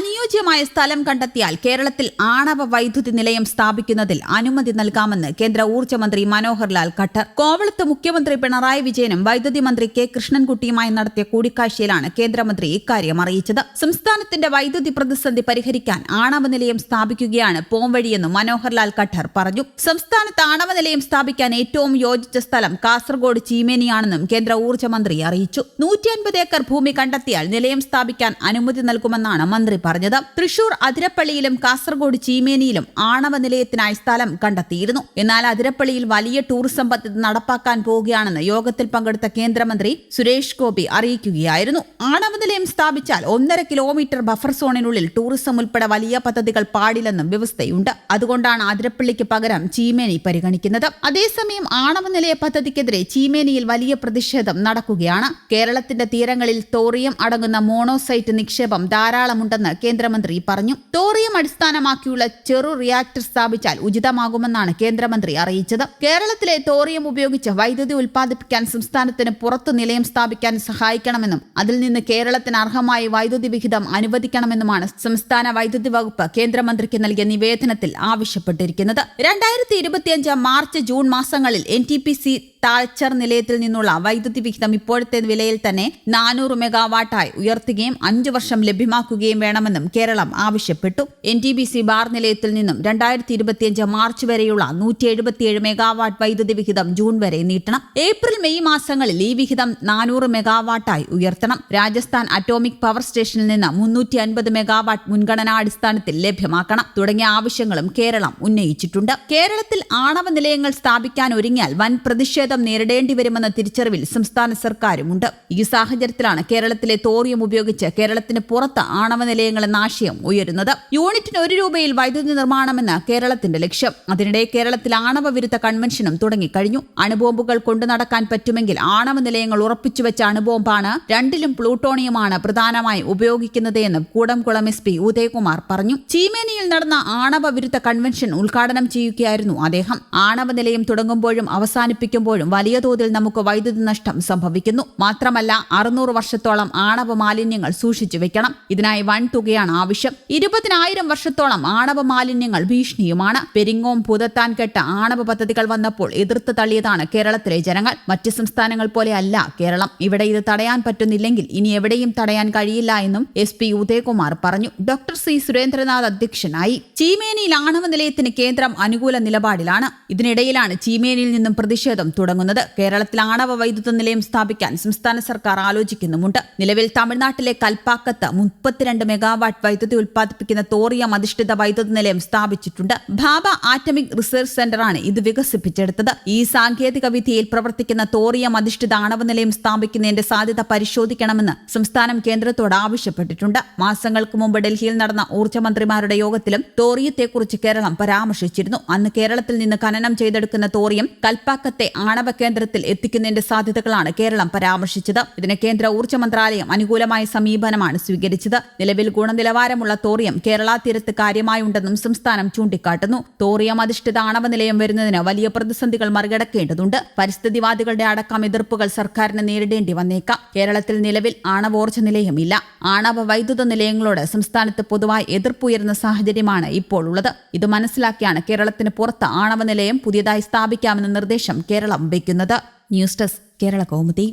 money അനുയോജ്യമായ സ്ഥലം കണ്ടെത്തിയാൽ കേരളത്തിൽ ആണവ വൈദ്യുതി നിലയം സ്ഥാപിക്കുന്നതിൽ അനുമതി നൽകാമെന്ന് കേന്ദ്ര ഊർജമന്ത്രി മനോഹർ ലാൽ ഖട്ടർ. കോവളത്ത് മുഖ്യമന്ത്രി പിണറായി വിജയനും വൈദ്യുതി മന്ത്രി കെ കൃഷ്ണൻകുട്ടിയുമായി നടത്തിയ കൂടിക്കാഴ്ചയിലാണ് കേന്ദ്രമന്ത്രി ഇക്കാര്യം അറിയിച്ചത്. സംസ്ഥാനത്തിന്റെ വൈദ്യുതി പ്രതിസന്ധി പരിഹരിക്കാൻ ആണവ നിലയം സ്ഥാപിക്കുകയാണ് പോംവഴിയെന്നും മനോഹർ ലാൽ ഖട്ടർ പറഞ്ഞു. സംസ്ഥാനത്ത് ആണവ നിലയം സ്ഥാപിക്കാൻ ഏറ്റവും യോജിച്ച സ്ഥലം കാസർഗോഡ് ചീമേനിയാണെന്നും കേന്ദ്ര ഊർജമന്ത്രി അറിയിച്ചു. നൂറ്റി ഏക്കർ ഭൂമി കണ്ടെത്തിയാൽ നിലയം സ്ഥാപിക്കാൻ അനുമതി നൽകുമെന്നാണ് മന്ത്രി പറഞ്ഞത്. തൃശൂർ അതിരപ്പള്ളിയിലും കാസർഗോഡ് ചീമേനിയിലും ആണവ നിലയത്തിനായി സ്ഥലം കണ്ടെത്തിയിരുന്നു. എന്നാൽ അതിരപ്പള്ളിയിൽ വലിയ ടൂറിസം പദ്ധതി നടപ്പാക്കാൻ പോവുകയാണെന്ന് യോഗത്തിൽ പങ്കെടുത്ത കേന്ദ്രമന്ത്രി സുരേഷ് ഗോപി അറിയിക്കുകയായിരുന്നു. ആണവ നിലയം സ്ഥാപിച്ചാൽ ഒന്നര കിലോമീറ്റർ ബഫർ സോണിനുള്ളിൽ ടൂറിസം ഉൾപ്പെടെ വലിയ പദ്ധതികൾ പാടില്ലെന്നും വ്യവസ്ഥയുണ്ട്. അതുകൊണ്ടാണ് അതിരപ്പള്ളിക്ക് പകരം ചീമേനി പരിഗണിക്കുന്നത്. അതേസമയം ആണവ നിലയ പദ്ധതിക്കെതിരെ ചീമേനിയിൽ വലിയ പ്രതിഷേധം നടക്കുകയാണ്. കേരളത്തിന്റെ തീരങ്ങളിൽ തോറിയം അടങ്ങുന്ന മോണോസൈറ്റ് നിക്ഷേപം ധാരാളമുണ്ടെന്ന് കേന്ദ്രമന്ത്രി പറഞ്ഞു. തോറിയം അടിസ്ഥാനമാക്കിയുള്ള ചെറു റിയാക്ടർ സ്ഥാപിച്ചാൽ ഉചിതമാകുമെന്നാണ് കേന്ദ്രമന്ത്രി അറിയിച്ചത്. കേരളത്തിലെ തോറിയം ഉപയോഗിച്ച് വൈദ്യുതി ഉൽപ്പാദിപ്പിക്കാൻ സംസ്ഥാനത്തിന് പുറത്തു നിലയം സ്ഥാപിക്കാൻ സഹായിക്കണമെന്നും അതിൽ നിന്ന് കേരളത്തിന് അർഹമായ വൈദ്യുതി വിഹിതം അനുവദിക്കണമെന്നുമാണ് സംസ്ഥാന വൈദ്യുതി വകുപ്പ് കേന്ദ്രമന്ത്രിക്ക് നൽകിയ നിവേദനത്തിൽ ആവശ്യപ്പെട്ടിരിക്കുന്നത്. രണ്ടായിരത്തി ഇരുപത്തിയഞ്ച് മാർച്ച് ജൂൺ മാസങ്ങളിൽ N T P C Talcher നിലയത്തിൽ നിന്നുള്ള വൈദ്യുതി വിഹിതം ഇപ്പോഴത്തെ വിലയിൽ തന്നെ നാനൂറ് മെഗാവാട്ടായി ഉയർത്തുകയും അഞ്ചു വർഷം ലഭ്യമാക്കുകയും വേണമെന്നും കേരളം ആവശ്യപ്പെട്ടു. N T B C Barh നിലയത്തിൽ നിന്നും രണ്ടായിരത്തി ഇരുപത്തിയഞ്ച് മാർച്ച് വരെയുള്ള നൂറ്റി എഴുപത്തിയേഴ് മെഗാവാട്ട് വൈദ്യുതി വിഹിതം ജൂൺ വരെ നീട്ടണം. ഏപ്രിൽ മെയ് മാസങ്ങളിൽ ഈ വിഹിതം നാനൂറ് മെഗാവാട്ടായി ഉയർത്തണം. രാജസ്ഥാൻ അറ്റോമിക് പവർ സ്റ്റേഷനിൽ നിന്ന് മുന്നൂറ്റി അൻപത് മെഗാവാട്ട് മുൻഗണനാടിസ്ഥാനത്തിൽ ലഭ്യമാക്കണം. തുടങ്ങിയ ആവശ്യങ്ങളും കേരളം ഉന്നയിച്ചിട്ടുണ്ട്. കേരളത്തിൽ ആണവ നിലയങ്ങൾ സ്ഥാപിക്കാൻ ഒരുങ്ങിയാൽ വൻ പ്രതിഷേധം നേരിടേണ്ടി വരുമെന്ന തിരിച്ചറിവിൽ സംസ്ഥാന സർക്കാരുമുണ്ട്. ഈ സാഹചര്യത്തിലാണ് കേരളത്തിലെ തോറിയം ഉപയോഗിച്ച് കേരളത്തിന് പുറത്ത് ആണവ നിലയങ്ങൾ ആശയം ഉയരുന്നത്. യൂണിറ്റിന് ഒരു രൂപയിൽ വൈദ്യുതി നിർമ്മാണമെന്ന് കേരളത്തിന്റെ ലക്ഷ്യം. അതിനിടെ കേരളത്തിൽ ആണവ വിരുദ്ധ കൺവെൻഷനും തുടങ്ങിക്കഴിഞ്ഞു. അണുബോംബുകൾ കൊണ്ടു നടക്കാൻ പറ്റുമെങ്കിൽ ആണവ നിലയങ്ങൾ ഉറപ്പിച്ചു വെച്ച അണുബോംബാണ് രണ്ടിലും പ്ലൂട്ടോണിയമാണ് പ്രധാനമായി ഉപയോഗിക്കുന്നത് എന്ന് കൂടംകുളം എസ് പി ഉദയകുമാർ പറഞ്ഞു. ചീമേനിയിൽ നടന്ന ആണവ വിരുദ്ധ കൺവെൻഷൻ ഉദ്ഘാടനം ചെയ്യുകയായിരുന്നു അദ്ദേഹം. ആണവ നിലയം തുടങ്ങുമ്പോഴും അവസാനിപ്പിക്കുമ്പോഴും വലിയ തോതിൽ നമുക്ക് വൈദ്യുതി നഷ്ടം സംഭവിക്കുന്നു. മാത്രമല്ല അറുന്നൂറ് വർഷത്തോളം ആണവ മാലിന്യങ്ങൾ സൂക്ഷിച്ചു വെക്കണം. ഇതിനായി വൻ തുകയാണ് ആവശ്യം. ഇരുപതിനായിരം വർഷത്തോളം ആണവ മാലിന്യങ്ങൾ ഭീഷണിയുമാണ്. പെരിങ്ങോം പുതത്താൻ കെട്ട ആണവ പദ്ധതികൾ വന്നപ്പോൾ എതിർത്ത് തള്ളിയതാണ് കേരളത്തിലെ ജനങ്ങൾ. മറ്റ് സംസ്ഥാനങ്ങൾ പോലെയല്ല കേരളം. ഇവിടെ ഇത് തടയാൻ പറ്റുന്നില്ലെങ്കിൽ ഇനി എവിടെയും തടയാൻ കഴിയില്ല എന്നും എസ് പി ഉദയകുമാർ പറഞ്ഞു. ഡോക്ടർ സി സുരേന്ദ്രനാഥ് അധ്യക്ഷനായി. ചീമേനിയിൽ ആണവ നിലയത്തിന് കേന്ദ്രം അനുകൂല നിലപാടിലാണ്. ഇതിനിടയിലാണ് ചീമേനിയിൽ നിന്നും പ്രതിഷേധം തുടങ്ങുന്നത്. കേരളത്തിൽ ആണവ വൈദ്യുത നിലയം സ്ഥാപിക്കാൻ സംസ്ഥാന സർക്കാർ ആലോചിക്കുന്നുമുണ്ട്. നിലവിൽ തമിഴ്നാട്ടിലെ കൽപ്പാക്കത്ത് മുപ്പത്തിരണ്ട് മെഗാവാട്ട് വൈദ്യുതി ഉൽപ്പാദിപ്പിക്കുന്ന തോറിയം അധിഷ്ഠിത വൈദ്യുത നിലയം സ്ഥാപിച്ചിട്ടുണ്ട്. ഭാബ ആറ്റമിക് റിസർച്ച് സെന്ററാണ് ഇത് വികസിപ്പിച്ചെടുത്തത്. ഈ സാങ്കേതിക വിദ്യയിൽ പ്രവർത്തിക്കുന്ന തോറിയം അധിഷ്ഠിത ആണവ നിലയം സ്ഥാപിക്കുന്നതിന്റെ സാധ്യത പരിശോധിക്കണമെന്ന് സംസ്ഥാനം കേന്ദ്രത്തോട് ആവശ്യപ്പെട്ടിട്ടുണ്ട്. മാസങ്ങൾക്ക് മുമ്പ് ഡൽഹിയിൽ നടന്ന ഊർജമന്ത്രിമാരുടെ യോഗത്തിലും തോറിയത്തെക്കുറിച്ച് കേരളം പരാമർശിച്ചിരുന്നു. അന്ന് കേരളത്തിൽ നിന്ന് ഖനനം ചെയ്തെടുക്കുന്ന തോറിയം കൽപ്പാക്കത്തെ ആണവ കേന്ദ്രത്തിൽ എത്തിക്കുന്നതിന്റെ സാധ്യതകളാണ് കേരളം പരാമർശിച്ചത്. ഇതിന് കേന്ദ്ര ഊർജ മന്ത്രാലയം അനുകൂലമായ സമീപനമാണ് സ്വീകരിച്ചത്. നിലവിൽ ഗുണനിലവാരമുള്ള തോറിയം കേരള തീരത്ത് കാര്യമായുണ്ടെന്നും സംസ്ഥാനം ചൂണ്ടിക്കാട്ടുന്നു. തോറിയം അധിഷ്ഠിത ആണവ നിലയം വരുന്നതിന് വലിയ പ്രതിസന്ധികൾ മറികടക്കേണ്ടതുണ്ട്. പരിസ്ഥിതിവാദികളുടെ അടക്കം എതിർപ്പുകൾ സർക്കാരിന് നേരിടേണ്ടി വന്നേക്കാം. കേരളത്തിൽ നിലവിൽ ആണവോർജ നിലയമില്ല ആണവ വൈദ്യുത നിലയങ്ങളോട് സംസ്ഥാനത്ത് പൊതുവായി എതിർപ്പുയരുന്ന സാഹചര്യമാണ് ഇപ്പോൾ ഉള്ളത്. ഇത് മനസ്സിലാക്കിയാണ് കേരളത്തിന് പുറത്ത് ആണവ നിലയം പുതിയതായി സ്ഥാപിക്കാമെന്ന നിർദ്ദേശം കേരളം വയ്ക്കുന്നത് ന്യൂസ് ഡെസ്ക് കേരള കൗമുദി.